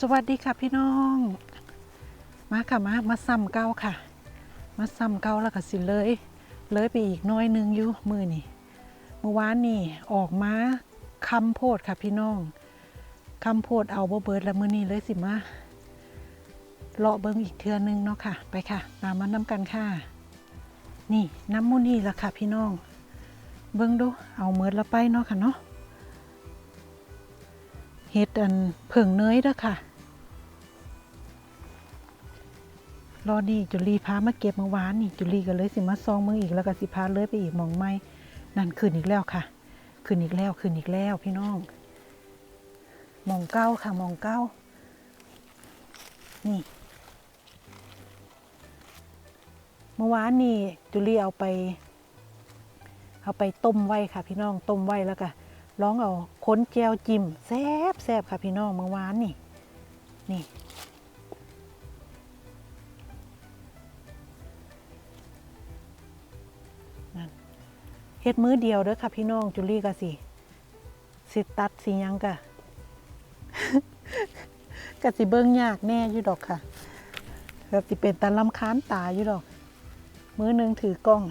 สวัสดีค่ะพี่น้อง มาค่ะมามาซ้ำเก้าค่ะ มาซ้ำเก้าแล้วก็สิเลยเลยไปอีกน้อยหนึงอยู่มือนี่เมื่อวานนี่ออกมาคำโพดค่ะพี่น้องคำโพดเอาบ่เบิร์ดแล้วมือนี้เลยสิมาเลาะเบิงอีกเทือนึงเนาะค่ะ ไปค่ะ ตามมาน้ำกันค่ะ นี่น้ำมูนี่ละค่ะพี่น้อง เบิ้งดูเอาเมิดละไปเนาะค่ะเนาะเฮ็ดอันเผิงเนยเด้อค่ะ รอดีจุลีพามาเก็บเมื่อวานนี่จุลีก็เลยสิมาซองมืออีกแล้วก็สิพาเลยไปอีกมองไม้นั่นขึ้นอีกแล้วค่ะขึ้นอีกแล้วขึ้นอีกแล้วพี่น้องมองเก้าค่ะมองเก้านี่เมื่อวานนี่จุลีเอาไป เอาไปต้มไว้ค่ะ พี่น้องต้มไว้แล้วก็ร้องเอาค้นแจวจิ้มแซบแซบค่ะพี่น้องเมื่อวานนี่นี่ เฮ็ดมื้อเดียวเด้อค่ะพี่น้องจุลี่ก็สิ สิตัดสิยังกะก็สิเบิ่งยากแน่อยู่ดอกค่ะก็สิเป็นตาลำค้านตาอยู่ดอก มื้อหนึงถือกล้อง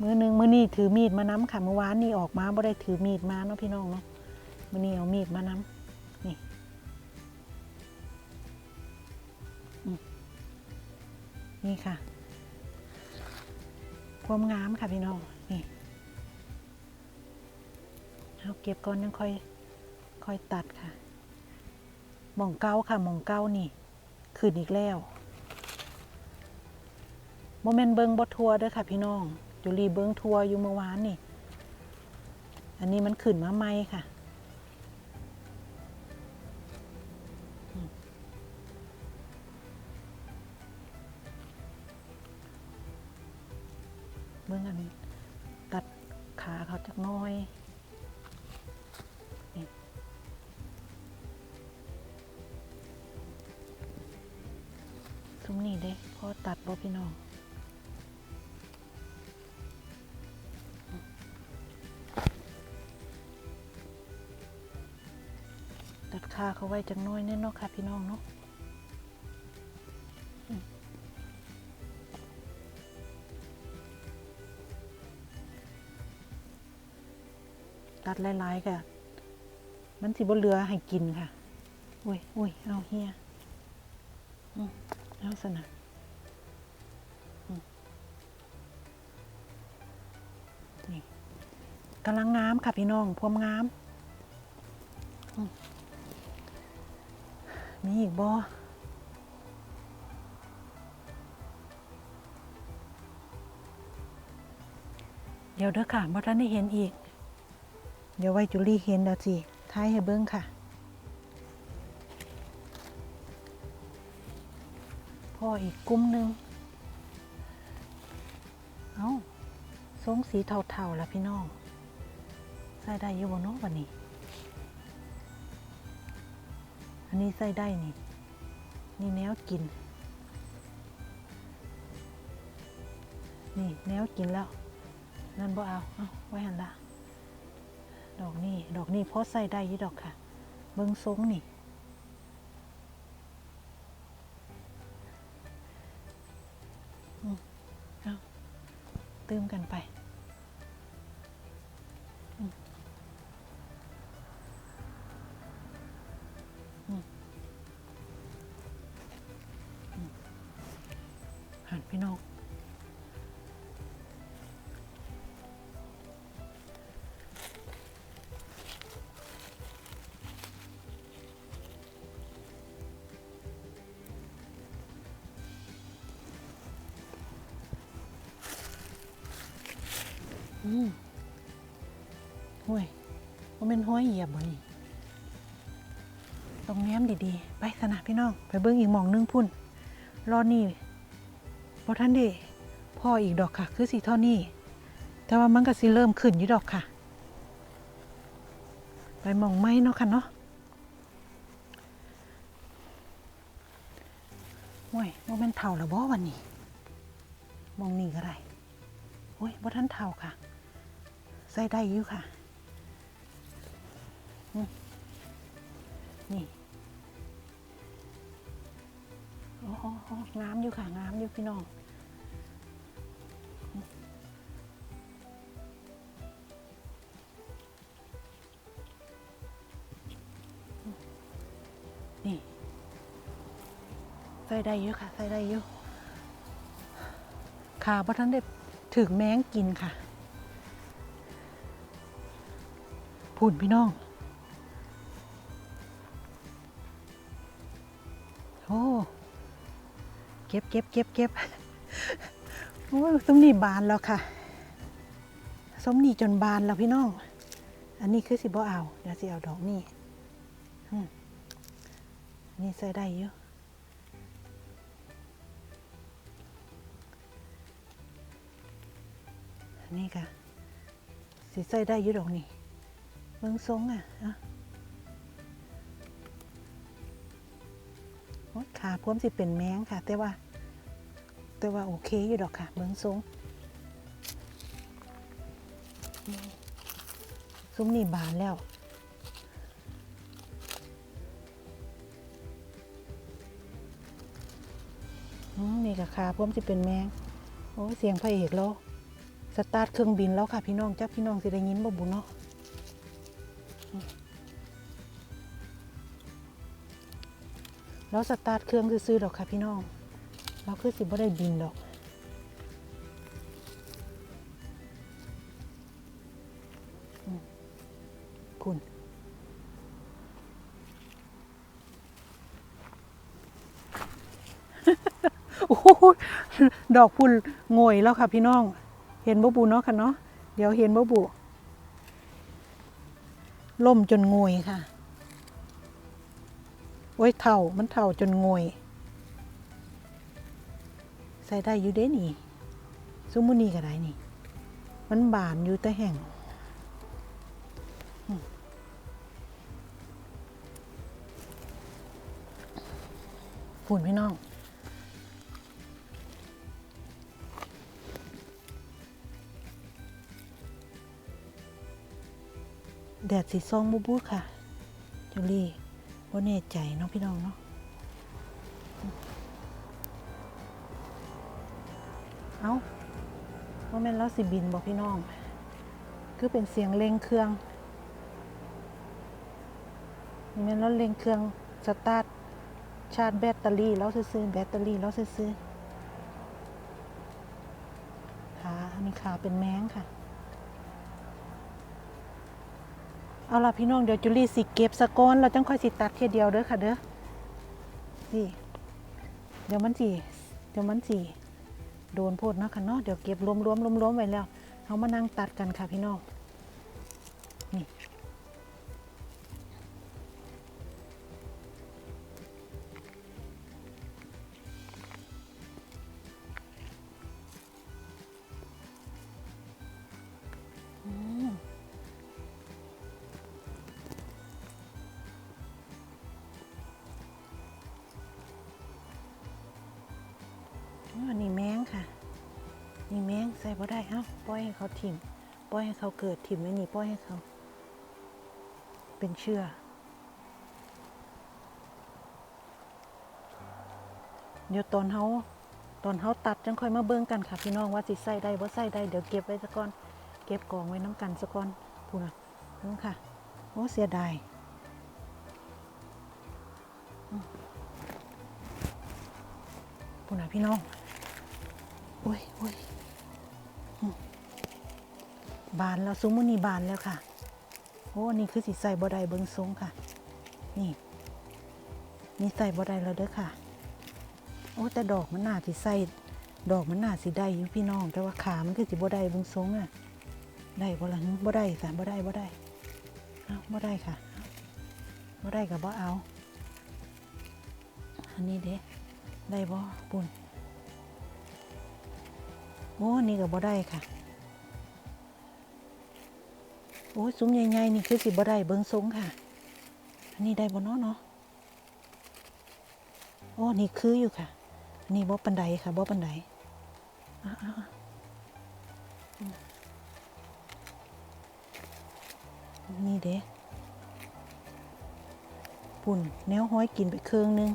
มื้อหนึงมื้อนี้ถือมีดมาน้ค่ะเมื่อวานนี่ออกมาบ่ได้ถือมีดมาเนาะพี่น้องเนาะมื้อนี้เอามีดมาน้นี่นี่ค่ะ ความงามค่ะพี่น้อง เอาเก็บก่อนยังค่อยค่อยตัดค่ะมองเก้าค่ะมองเก้านี่ขึ้นอีกแล้วโมเมนเบิงบทัวเด้อค่ะพี่น้องอยู่รีเบิงทัวอยู่เมื่อวานนี่ อันนี้มันขึ้นมาใหม่ค่ะ เขาไว้จังน้อยเน่เนาะค่ะพี่น้องเนาะตัดหลายๆค่ะ มันสิบ่เหลือให้กินค่ะ อุ้ยอุ้ยเอาเฮียเอาสนะนี่กำลังงามค่ะพี่น้องพวมงามมี มีอีกบ่เดี๋ยวเด้อค่ะบ่ทันได้เห็นอีก เดี๋ยวไว้จุลี่เห็นแล้วสิท้ายให้เบิ้งค่ะพ่ออีกกลุ่มหนึ่งเอาทรงสีเทาๆแล้วพี่น้อง ใส่ได้อยู่บนาะวันนี้ อันนี้ใส่ได้นี่ นี่แนวกิน นี่แนวกินแล้ว นั่นบ่เอา เอาไว้หันละ ดอกนี่ดอกนี่พอใส่ได้ยี่ดอกค่ะ เบิ้งทรงนี่อืมเอาตื้มกันไป หันพี่น้องอืมห้วยว่าเป็นห้อยเหยียบบ่นี่ต้องแง้มดีๆ ไปสนะพี่น้อง ไปเบิ้งอีกหมองนึงพุ่นรอนี่ พอท่านเดพ่ออีกดอกค่ะ คือสีเท่านี้ แต่ว่ามันก็สิเริ่มขึ้นอยู่ดอกค่ะ ไปมองไม้เนาะค่ะเนาะโอ้ยว่าเป็นเท่าแล้วบ่วันนี้ มองนี่ก็ได้โอ้ยว่าท่านเท่าค่ะ ใส่ได้อยู่ค่ะ นี่โอ้โอ้งามอยู่ค่ะงามอยู่พี่น้อง ส่ได้เยอะค่ะ ใส่ได้เยอะขาเพราะท่านได้ถึงแมงกินค่ะผุ่นพี่น้อง โอ้ เก็บเก็บเก็บเก็บโอ้สมนี่บานแล้วค่ะ สมนี่จนบานแล้วพี่น้อง อันนี้คือสิบ่เอาเดี๋ยวสิเอาดอกนี่นี่ใส่ได้เยอะ สิใส่ได้อยุดอกนี่เบิ่งทรงอะอะขาพร้อมสิเป็นแมงค่ะ แต่ว่า แต่ว่าโอเคอยู่ดอกค่ะเบิ่งทรงซุ้มนี่บานแล้วนี่กับขาพร้อมสิเป็นแมง โอ้เสียงพระเอกแล้ว สตาร์ทเครื่องบินแล้วค่ะพี่น้องจักพี่น้องสิได้ยินบ่บุเนาะแล้วสตาร์ทเครื่องซื้อๆดอกค่ะพี่น้องเราคือสิบ่ได้บินดอกคุณโอ้ดอกพุ่นโงยแล้วค่ะพี่น้อง เห็นบ่บูเนาะค่ะเนาะเดี๋ยวเห็นบ่บูล่มจนโงยค่ะ โอ้ยเท่ามันเท่าจนโงยใส่ได้อยู่เด้นี่ซุมมุนีก็ได้นี่ มันบานอยู่แต่แห่งฝุ่นพี่น้อง แดดสีส้มบูบูค่ะจูลี่ว่าแน่ใจเนาะพี่น้องเนาะเอาว่าแม่นแล้วสิบินบอกพี่น้อง คือเป็นเสียงเร่งเครื่องแม่นแล้วเร่งเครื่องสตาร์ทชาร์จแบตเตอรี่แล้วซื้อแบตเตอรี่แล้วซื้อขาอันนี้ขาเป็นแมงค่ะ เอาล่ะพี่น้องเดี๋ยวจุลี่สิเก็บสะก้อนเราจังค่อยสิตัดเทียเดียวเด้อค่ะเด้อนี่เดี๋ยวมันสีเดี๋ยวมันสีโดนโพดเนาะค่ะเนาะเดี๋ยวเก็บรวมๆรวมรวมๆไว้แล้วเอามานั่งตัดกันค่ะพี่น้อง อ๋อนี่แมงค่ะนี่แมงใส่บ่ได้เอ้าปล่อยให้เขาถิ่มปล่อยให้เขาเกิดถิ่มไว้นี่ปล่อยให้เขา เป็นเชื่อเดี๋ยวตอนเขาตอนเขาตัดจังค่อยมาเบิ่งกันค่ะพี่น้องว่าสิใส่ได้บ่าใส่ได้เดี๋ยวเก็บไว้ซะก่อน เก็บกองไว้น้ำกันซะก่อนพูดนะนั่นค่ะโอ้เสียดายพูดนะพี่น้อง โอ้ยโอ้ยบานแล้วซุ้มมุนี่บานแล้วค่ะ โอ้นี่คือสีใส่บอดายเบิงทรงค่ะ นี่ นี่ใส่บอดายแล้วเด้อค่ะ โอ้แต่ดอกมันหนาสิใส่ดอกมันหนาสิได้อยู่พี่น้อง แต่ว่าขามันคือสิบอดายเบิงทรงอะ ได้บ่ละหึบ่ได้ค่ะบ่ได้บ่ได้เอาบ่ได้ค่ะบ่ได้กับบ่เอา อันนี้เด้ได้บ่ปุ่น โอ้นี่ก็บ่ได้ค่ะ โอ้ยซุ้มใหญ่ๆนี่คือสิบ่ได้เบิ้งทรงค่ะ อันนี้ได้บ่เนาะเนาะ โอ้นี่คืออยู่ค่ะ อันนี้บ่ปันไดค่ะบ่ปันไดนี่เด้ปุ่นแนวห้อยกินไปเครื่องนึง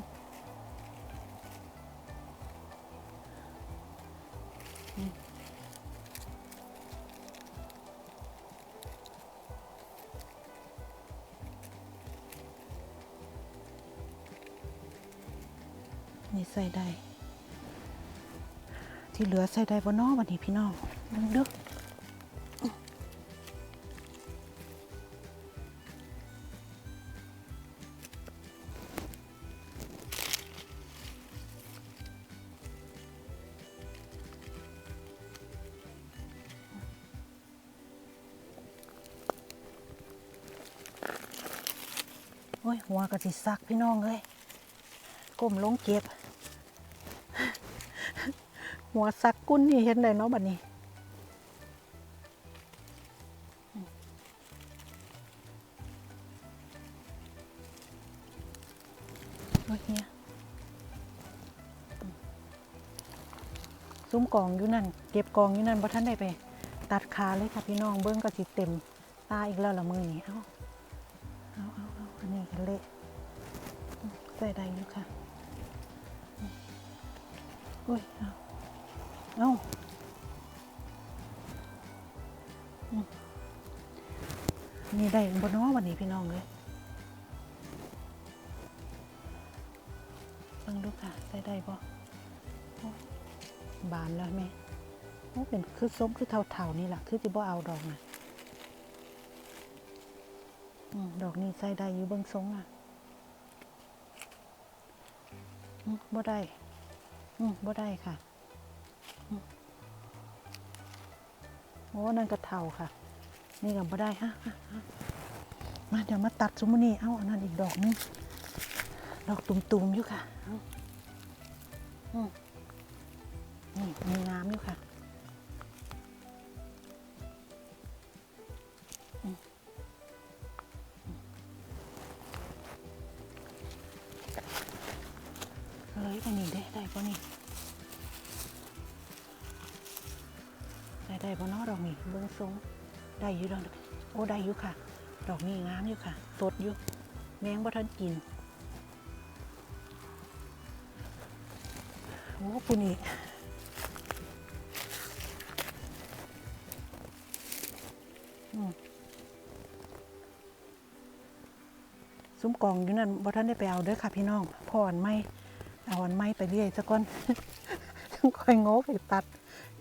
ที่เหลือใส่ได้บ่นอวันนี้พี่น้องดึงเด้อโอ้ยหัวกระสิซักพี่น้องเลยก้มลงเก็บ หัวซักกุ้นนี่เห็นได้เนาะบัดนี้ โอ้ยเนี่ยซุ้มกองอยู่นั่น เก็บกองอยู่นั่นบ่ท่านได้ไป ตัดขาเลยค่ะพี่น้องเบิ้งก็สิเต็ม ตาอีกแล้วละมือนี่เอ้าเอาเอาเอาอันนี้กันเละใส่ได้อยู่ค่ะ อุ้ยเอาเอา นี่ได้บนน้อวันนี้พี่น้องเลยเบิ่งดูค่ะใส่ได้บ่โอ้ยบานแล้วแม่โอ้เป็นคือส้มคือเทาๆนี่แหละคือจิบ่เอาดอกนะอดอกนี้ใส่ได้อยู่เบิ้งทรงอะอืมบ่ได้บ่ได้ค่ะ โอ้ นั่นก็เทาค่ะ นี่ก็บ่ได้ฮะมาเดี๋ยวมาตัดซุมอนี่เอาอันนั้นอีกดอกหนึงดอกตุ่มๆอยู่ค่ะนี่มีน้ำอยู่ค่ะเลยไปนี่ได้ได้ปะนี่ได้ได้ปะเนาะดอกนี้เบิ้งทรง ได้อยู่ดอกโอ้ได้อยู่ค่ะ ดอกนี้งามอยู่ค่ะ สดอยู่ แมงบ่ทันกิน โอ้ปูนี่ซุ้มกองอยู่นั่นบ่ท่านได้ไปเอาเด้อค่ะพี่น้องพออันไม่เอาอันไม้ไปเรื่อยซะก่อนค่อยง่ไปตัด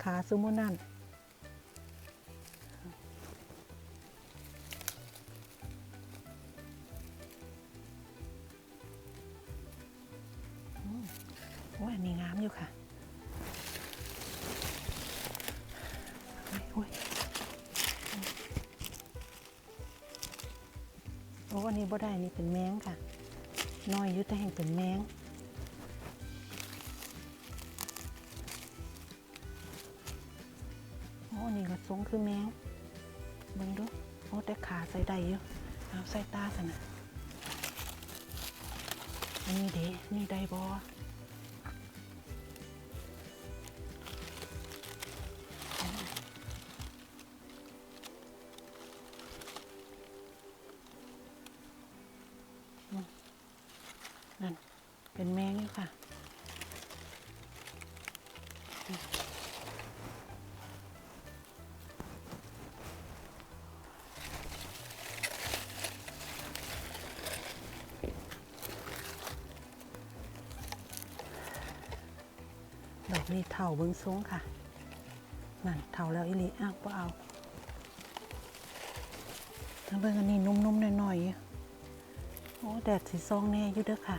ขาซูโมนั่น เป็นแมงค่ะ น้อยอยุแต่แห่งเป็นแมงโอ้นี่ก็สูงคือแมงเบิ่งดูโอ้แต่ขาใส่ได้อยู่เอาใส่ตาสนะอันนี้เด้นี่ได้บอ ดอกนี้เท่าเบิ้งสูงค่ะนั่นเท่าแล้วอิลิอ้าวก็เอาถ้าเบิ้งอันนี้นุ่มๆหน่อยๆโอ้แดดสีซองแน่อยู่เด้อค่ะ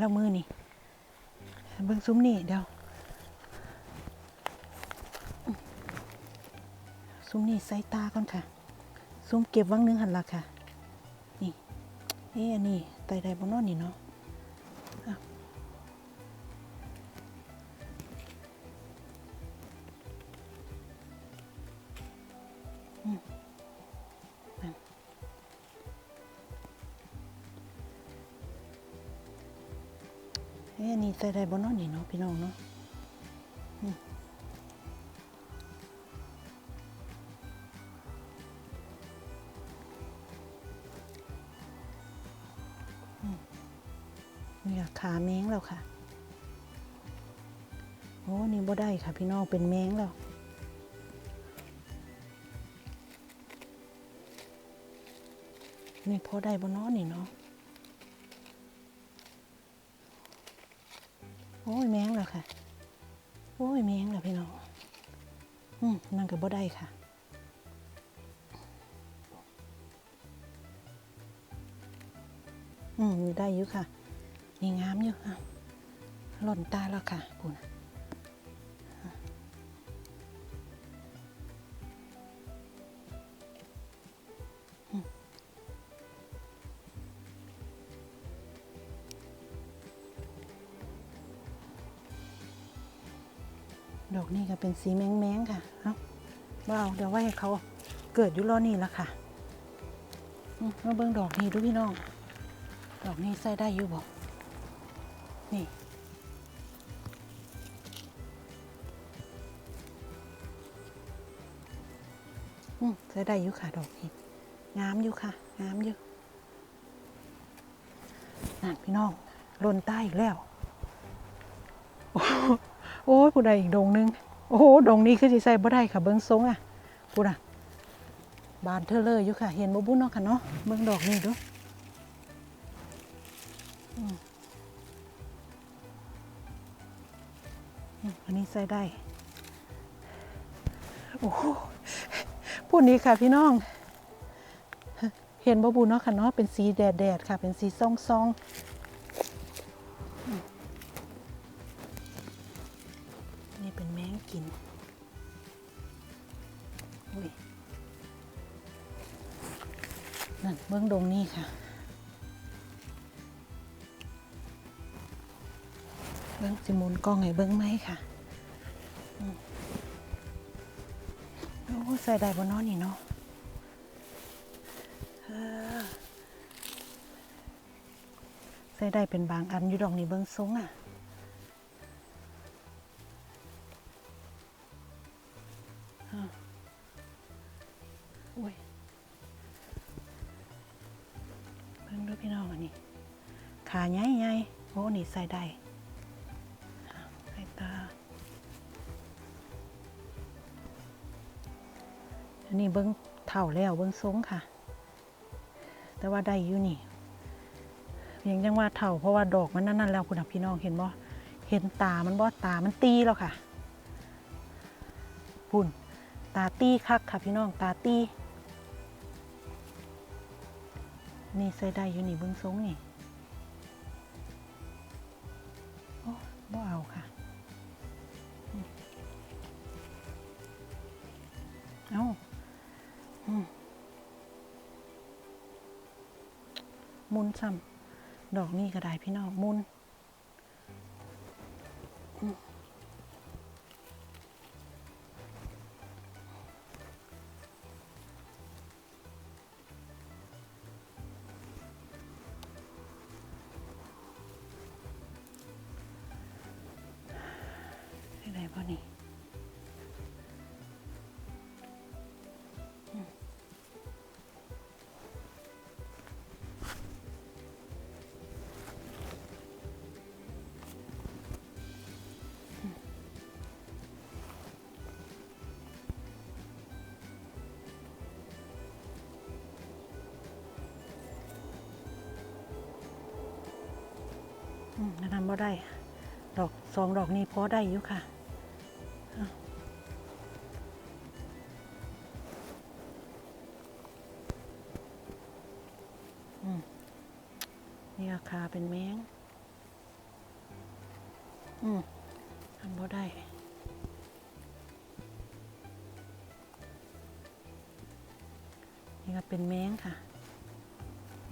แล้วมือนี่เบิ่งซุ้มนี่เดี๋ยวซุ้มนี่ใส่ตาก่อนค่ะ ซุ้มเก็บวังนึงหันละค่ะ นี่เอ๊ะอันนี้ไตไดบนนอนนี่เนาะ ใส่ได้บ่เนาะนี่เนาะพี่น้องเนาะอืมอืมนี่ค่ะขาแมงแล้วค่ะ โอ้นี่บ่ได้ค่ะพี่น้องเป็นแมงแล้วนี่พอได้บ่นาะนี่เนาะ อ้ยแมงแล้วค่ะ โอ้ยแมงแล้วพี่น้อง อืมนั่นก็บ่ได้ค่ะ อืมได้อยู่ค่ะ นี่งามอยู่ค่ะหล่นตาแล้วค่ะคุณ ดอกนี่ก็เป็นสีแมงๆค่ะเอาว้าวเดี๋ยวไว้ให้เขาเกิดยู่รอนี่ละค่ะมาเบิ่งดอกนี้ดูพี่น้อง ดอกนี้ใส่ได้อยู่บอกนี่ อืมใส่ได้อยู่ค่ะ ดอกนี้ งามอยู่ค่ะ งามอยู่นั่นพี่น้องลนใต้อีกแล้ว โอ้ยผู้ใดอีกดงหนึง โอ้โหดงนี้คือสิใส่บ่ได้ค่ะเบิ้งทรงอะพูดอะบานเธอเลยอยู่ค่ะ เห็นบ่บุ้นเนาะค่ะเนาะเบิ้งดอกนี้ดูอันนี้ใส่ได้ โอ้โหพูดนี้ค่ะพี่น้อง เห็นบ่บุญเนาะค่ะเนาะเป็นสีแดดแดดค่ะ เป็นสีซองซอง ค่ะ เบื้องสิมุนกล้องให้เบื้องไหมค่ะโอ้ใส่ได้บนนอนนี่เนาะใส่ได้เป็นบางอันอยู่ดอกนี่เบื้องสูงอะ ใส่ได้ใส่ตา อันนี้เบิ้งเท่าแล้วเบิ้งทรงค่ะ แต่ว่าได้อยู่นี่เพียงจังว่าเท่าเพราะว่าดอกมันนั่นๆแล้วคุณพี่น้องเห็นบ่เห็นตามันบ่ตามันตีแล้วค่ะพุ่นตาตี้คักค่ะพี่น้องตาตี้นี่ใส่ได้อยู่นี่เบิ้องทรงนี่ ซ้ำดอกนี่ก็ได้พี่น้องมุนอืมได้ไหน อืมอันนั้นบ่ได้ ดอกสองดอกนี้พอได้อยู่ค่ะอะอืมนี่ราคาเป็นแมงอืมทำบ่ได้นี่ก็เป็นแมงค่ะ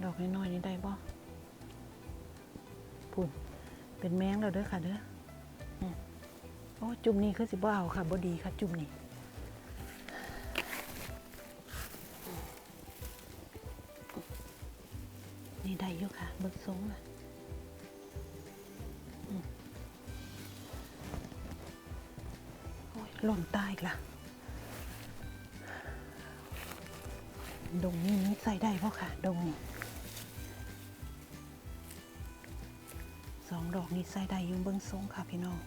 ดอกน้อยๆนี่ได้บุ่ณเป็นแมงเราเด้อค่ะเด้อโอ้จุ่มนี่คือสิบ่เอาค่ะบ่ดีค่ะ จุ่มนี่นี่ได้อยู่ค่ะเบิกสงอะหล่นตายละดงนี้นี้ใส่ได้เพราะค่ะ ดงนี้ สองดอกนี้ใส่ได้ยุ่งเบิ้งทรงค่ะพี่น้อง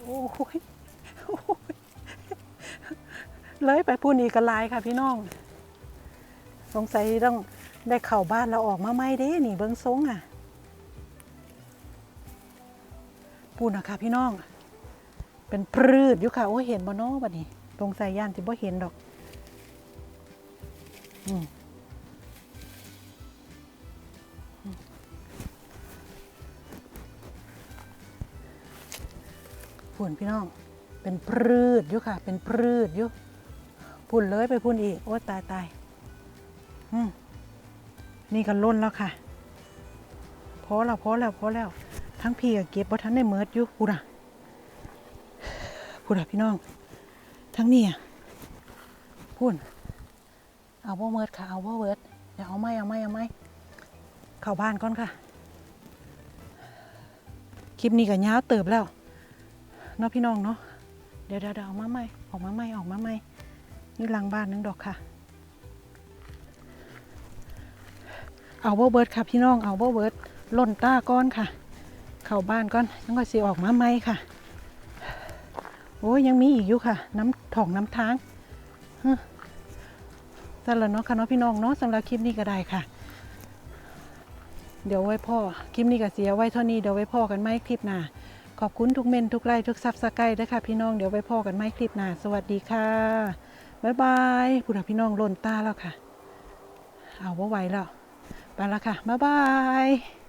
โอ้โอ้ยเลยไปพูนอีกกระลายค่ะพี่น้อง สงสัยต้องได้เข่าบ้านเราออกมาไม่เด้นี่เบิ้งทรงอะพูนอะค่ะพี่น้อง เป็นพรืดอยู่ค่ะโอ้เห็นบ่นอบัดนี้ตรงใส่ย่านที่บ่เห็นดอกอืมอืมพูนพี่น้อง เป็นพรืดอยู่ค่ะ เป็นพรืดอยู่พูนเลยไปพูนอีก โอ้ตายตาย นี่ก็ล้นแล้วค่ะพอแล้วพอแล้วพอแล้ว ทั้งพี่กับเก็บบ่ทันได้เมิดอยู่พูดอะพูดอะพี่น้อง ทั้งนี่อะพูนเอาบ่เมิดค่ะ เอาบ่เมิดเดี๋ยวเอาไม่เอาไม่เอาไม่เข้าบ้านก่อนค่ะ คลิปนี้ก็ยาวเติบแล้วเนาะพี่น้องเนาะเดี๋ยวเดี๋ยวเดี๋ยวเอามาใหม่ออกมาใหม่ออกมาใหม่นี่หลังบ้านหนึงดอกค่ะ เอาบ่เบิร์ดค่ะพี่น้องเอาบ่เบิร์ดล่นต้าก้อนค่ะ เข้าบ้านก่อนแล้วก็สิออกมาใหมค่ะ โอ้ยยังมีอีกอยู่ค่ะ น้ำถ่องน้ำทางฮึแต่ละเนาะค่ะเนาะพี่น้องเนาะสำหรับคลิปนี้ก็ได้ค่ะ เดี๋ยวไว้พ่อคลิปนี้ก็เสียไว้เท่านี้เดี๋ยวไว้พ่อกันไหมคลิปหน้าขอบคุณทุกเมนทุกไลค์ทุกซับสไครต์ด้วยค่ะพี่น้องเดี๋ยวไว้พ่อกันไหมคลิปหน้าสวัสดีค่ะบ๊ายบายผู้ถักพี่น้องล่นตาแล้วค่ะ เอาว่าไหวแล้ว ไปแล้วค่ะ บ๊ายบาย